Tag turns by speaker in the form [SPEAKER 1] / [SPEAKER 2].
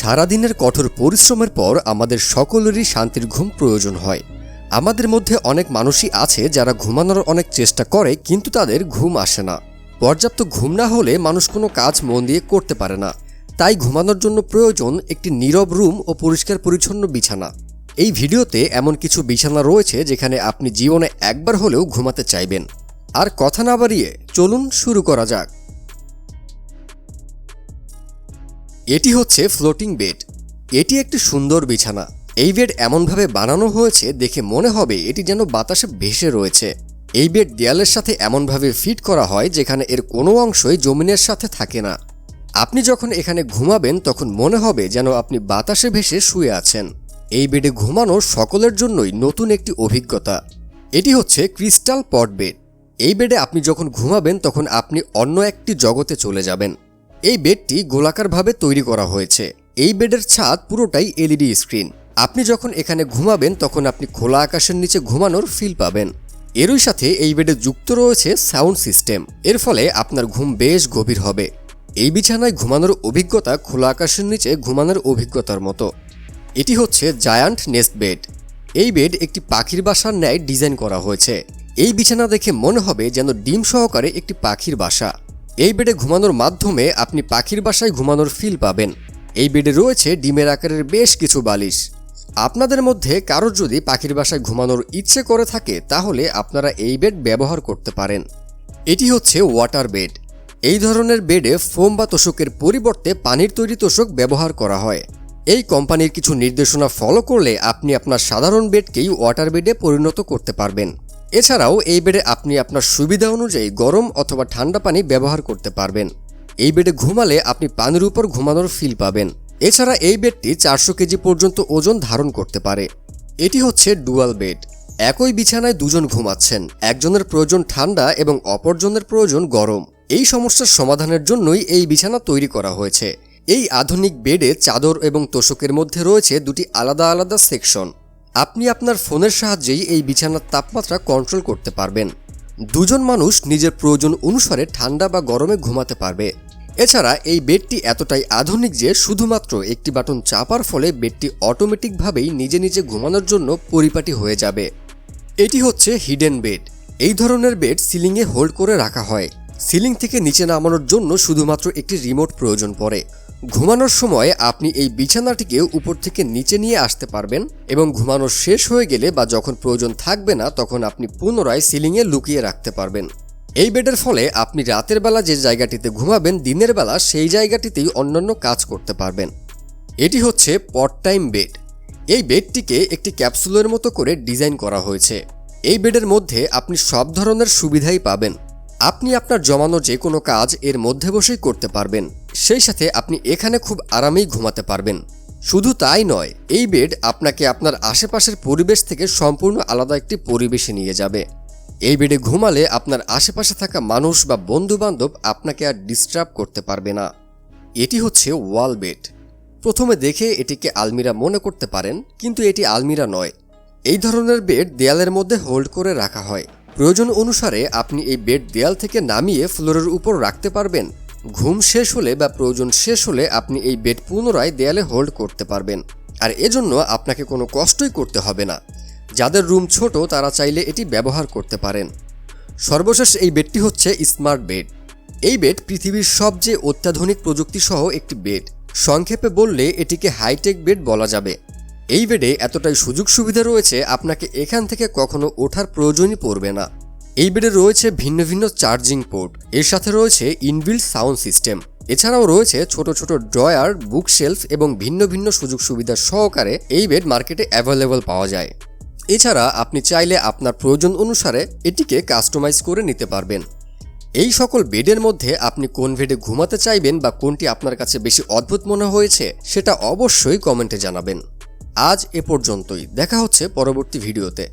[SPEAKER 1] সারাদিনের কঠোর পরিশ্রমের পর আমাদের সকলেরই শান্তির ঘুম প্রয়োজন হয়। আমাদের মধ্যে অনেক মানুষই আছে যারা ঘুমানোর অনেক চেষ্টা করে, কিন্তু তাদের ঘুম আসে না। পর্যাপ্ত ঘুম না হলে মানুষ কোনো কাজ মন দিয়ে করতে পারে না। তাই ঘুমানোর জন্য প্রয়োজন একটি নীরব রুম ও পরিষ্কার পরিচ্ছন্ন বিছানা। এই ভিডিওতে এমন কিছু বিছানা রয়েছে যেখানে আপনি জীবনে একবার হলেও ঘুমাতে চাইবেন। আর কথা না বাড়িয়ে চলুন শুরু করা যাক। এটি হচ্ছে ফ্লোটিং বেড এটি একটি সুন্দর বিছানা। এই বেড এমনভাবে বানানো হয়েছে দেখে মনে হবে এটি যেন বাতাসে ভেসে রয়েছে। এই বেড দেয়ালের সাথে এমনভাবে ফিট করা হয় যেখানে এর কোনো অংশই জমিনের সাথে থাকে না। আপনি যখন এখানে ঘুমাবেন, তখন মনে হবে যেন আপনি বাতাসে ভেসে শুয়ে আছেন। এই বেডে ঘুমানো সকলের জন্যই নতুন একটি অভিজ্ঞতা। এটি হচ্ছে ক্রিস্টাল পট বেড এই বেডে আপনি যখন ঘুমাবেন, তখন আপনি অন্য একটি জগতে চলে যাবেন। এই বেডটি গোলাকারভাবে তৈরি করা হয়েছে। এই বেডের ছাদ পুরোটাই এলইডি স্ক্রিন। আপনি যখন এখানে ঘুমাবেন, তখন আপনি খোলা আকাশের নিচে ঘুমানোর ফিল পাবেন। এরই সাথে এই বেডে যুক্ত রয়েছে সাউন্ড সিস্টেম এর ফলে আপনার ঘুম বেশ গভীর হবে। এই বিছানায় ঘুমানোর অভিজ্ঞতা খোলা আকাশের নিচে ঘুমানোর অভিজ্ঞতার মতো। এটি হচ্ছে জায়ান্ট নেস্ট বেড এই বেড একটি পাখির বাসার ন্যায় ডিজাইন করা হয়েছে। এই বিছানা দেখে মনে হবে যেন ডিম সহকারে একটি পাখির বাসা। এই বেডে ঘুমানোর মাধ্যমে আপনি পাখির বাসায় ঘুমানোর ফিল পাবেন। এই বেডে রয়েছে ডিমের আকারের বেশ কিছু বালিশ। আপনাদের মধ্যে কারোর যদি পাখির বাসায় ঘুমানোর ইচ্ছে করে থাকে, তাহলে আপনারা এই বেড ব্যবহার করতে পারেন। এটি হচ্ছে ওয়াটার বেড এই ধরনের বেডে ফোম বা তোষকের পরিবর্তে পানির তৈরি তোষক ব্যবহার করা হয়। এই কোম্পানির কিছু নির্দেশনা ফলো করলে আপনি আপনার সাধারণ বেডকেই ওয়াটার বেডে পরিণত করতে পারবেন। এছাড়াও এই বেডে আপনি আপনার সুবিধা অনুযায়ী গরম অথবা ঠান্ডা পানি ব্যবহার করতে পারবেন। এই বেডে ঘুমালে আপনি পানির উপর ঘুমানোর ফিল পাবেন। এছাড়া এই বেডটি চারশো কেজি পর্যন্ত ওজন ধারণ করতে পারে। এটি হচ্ছে ডুয়াল বেড। একই বিছানায় দুজন ঘুমাচ্ছেন। একজনের প্রয়োজন ঠান্ডা এবং অপরজনের প্রয়োজন গরম। এই সমস্যার সমাধানের জন্যই এই বিছানা তৈরি করা হয়েছে। এই আধুনিক বেডে চাদর এবং তোষকের মধ্যে রয়েছে দুটি আলাদা আলাদা সেকশন। আপনি আপনার ফোনের সাহায্যেই এই বিছানার তাপমাত্রা কন্ট্রোল করতে পারবেন। দুজন মানুষ নিজের প্রয়োজন অনুসারে ঠান্ডা বা গরমে ঘুমাতে পারবে। এছাড়া এই বেডটি এতটাই আধুনিক যে শুধুমাত্র একটি বাটন চাপার ফলে বেডটি অটোমেটিকভাবেই নিজে নিজে ঘুমানোর জন্য পরিপাটি হয়ে যাবে। এটি হচ্ছে হিডেন বেড এই ধরনের বেড সিলিংয়ে হোল্ড করে রাখা হয়। সিলিং থেকে নিচে নামানোর জন্য শুধুমাত্র একটি রিমোট প্রয়োজন পড়ে। ঘুমানোর সময় আপনি এই বিছানাটিকে উপর থেকে নিচে নিয়ে আসতে পারবেন এবং ঘুমানো শেষ হয়ে গেলে বা যখন প্রয়োজন থাকবে না, তখন আপনি পুনরায় সিলিংয়ে লুকিয়ে রাখতে পারবেন। এই বেডের ফলে আপনি রাতের বেলা যে জায়গাটিতে ঘুমাবেন, দিনের বেলা সেই জায়গাটিতেই অন্যান্য কাজ করতে পারবেন। এটি হচ্ছে পট টাইম বেড। এই বেডটিকে একটি ক্যাপসুলের মতো করে ডিজাইন করা হয়েছে। এই বেডের মধ্যে আপনি সব ধরনের সুবিধাই পাবেন। আপনি আপনার জমানো যে কোনো কাজ এর মধ্যে বসেই করতে পারবেন। সেই সাথে আপনি এখানে খুব আরামেই ঘুমাতে পারবেন। শুধু তাই নয়, এই বেড আপনাকে আপনার আশেপাশের পরিবেশ থেকে সম্পূর্ণ আলাদা একটি পরিবেশে নিয়ে যাবে। এই বেডে ঘুমালে আপনার আশেপাশে থাকা মানুষ বা বন্ধু বান্ধব আপনাকে আর ডিস্টার্ব করতে পারবে না। এটি হচ্ছে ওয়াল বেড। প্রথমে দেখে এটিকে আলমিরা মনে করতে পারেন, কিন্তু এটি আলমিরা নয়। এই ধরনের বেড দেয়ালের মধ্যে হোল্ড করে রাখা হয়। প্রয়োজন অনুসারে আপনি এই বেড দেয়াল থেকে নামিয়ে ফ্লোরের উপর রাখতে পারবেন। ঘুম শেষ হলে বা প্রয়োজন শেষ হলে আপনি এই বেড পুনরায় দেয়ালে হোল্ড করতে পারবেন। আর এজন্য আপনাকে কোনো কষ্টই করতে হবে না। যাদের রুম ছোট, তারা চাইলে এটি ব্যবহার করতে পারেন। সর্বশেষ এই বেডটি হচ্ছে স্মার্ট বেড। এই বেড পৃথিবীর সবচেয়ে অত্যাধুনিক প্রযুক্তি সহ একটি বেড। সংক্ষেপে বললে এটিকে হাইটেক বেড বলা যাবে। এই বেডে এতটাই সুযোগ সুবিধা রয়েছে, আপনাকে এখান থেকে কখনো ওঠার প্রয়োজনই পড়বে না। এই বেডে রয়েছে ভিন্ন ভিন্ন চার্জিং পোর্ট। এর সাথে রয়েছে ইনবিল্ড সাউন্ড সিস্টেম। এছাড়াও রয়েছে ছোট ছোট ড্রয়ার, বুকশেলফ এবং ভিন্ন ভিন্ন সুযোগ সুবিধা সহকারে এই বেড মার্কেটে অ্যাভেলেবল পাওয়া যায়। এছাড়া আপনি চাইলে আপনার প্রয়োজন অনুসারে এটিকে কাস্টমাইজ করে নিতে পারবেন। এই সকল বেডের মধ্যে আপনি কোন বেডে ঘুমাতে চাইবেন বা কোনটি আপনার কাছে বেশি অদ্ভুত মনে হয়েছে, সেটা অবশ্যই কমেন্টে জানাবেন। আজ এ পর্যন্তই। দেখা হচ্ছে পরবর্তী ভিডিওতে।